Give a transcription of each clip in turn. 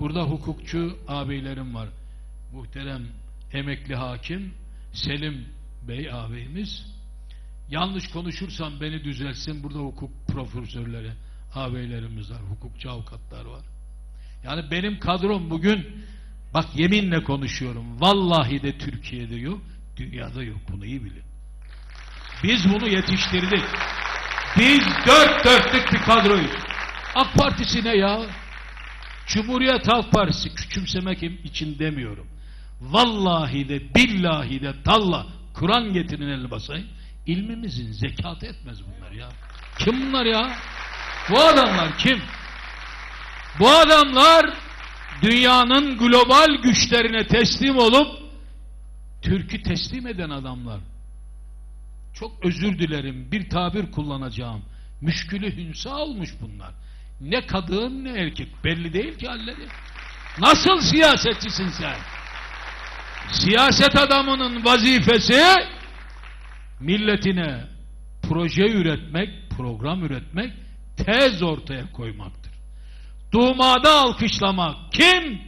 Burada hukukçu ağabeylerim var. Muhterem emekli hakim Selim Bey ağabeyimiz. Yanlış konuşursam beni düzelsin. Burada hukuk profesörleri ağabeylerimiz var. Hukukçu avukatlar var. Yani benim kadrom bugün bak yeminle konuşuyorum. Vallahi de Türkiye'de yok. Dünyada yok. Bunu iyi bilin. Biz bunu yetiştirdik. Biz dört dörtlük bir kadroyuz. AK Partisi ne ya? Cumhuriyet Halk Partisi küçümsemek için demiyorum. Vallahi de billahi de talla Kur'an getirin el basayım. İlmimizin zekatı etmez bunlar ya. Kim bunlar ya? Bu adamlar kim? Bu adamlar dünyanın global güçlerine teslim olup Türk'ü teslim eden adamlar. Çok özür dilerim bir tabir kullanacağım. Müşkülü hünsa olmuş bunlar. Ne kadın ne erkek belli değil ki halleri. Nasıl siyasetçisin sen? Siyaset adamının vazifesi milletine proje üretmek, program üretmek, tez ortaya koymaktır. Dumada alkışlamak kim?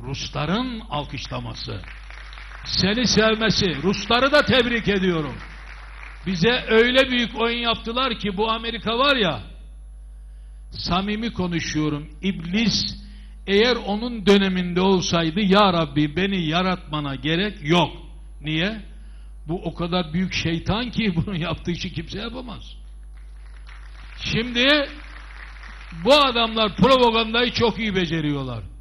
Rusların alkışlaması. Seni sevmesi. Rusları da tebrik ediyorum. Bize öyle büyük oyun yaptılar ki bu Amerika var ya samimi konuşuyorum. İblis eğer onun döneminde olsaydı ya Rabbi beni yaratmana gerek yok. Niye? Bu o kadar büyük şeytan ki bunu yaptığı işi kimse yapamaz. Şimdi bu adamlar propagandayı çok iyi beceriyorlar.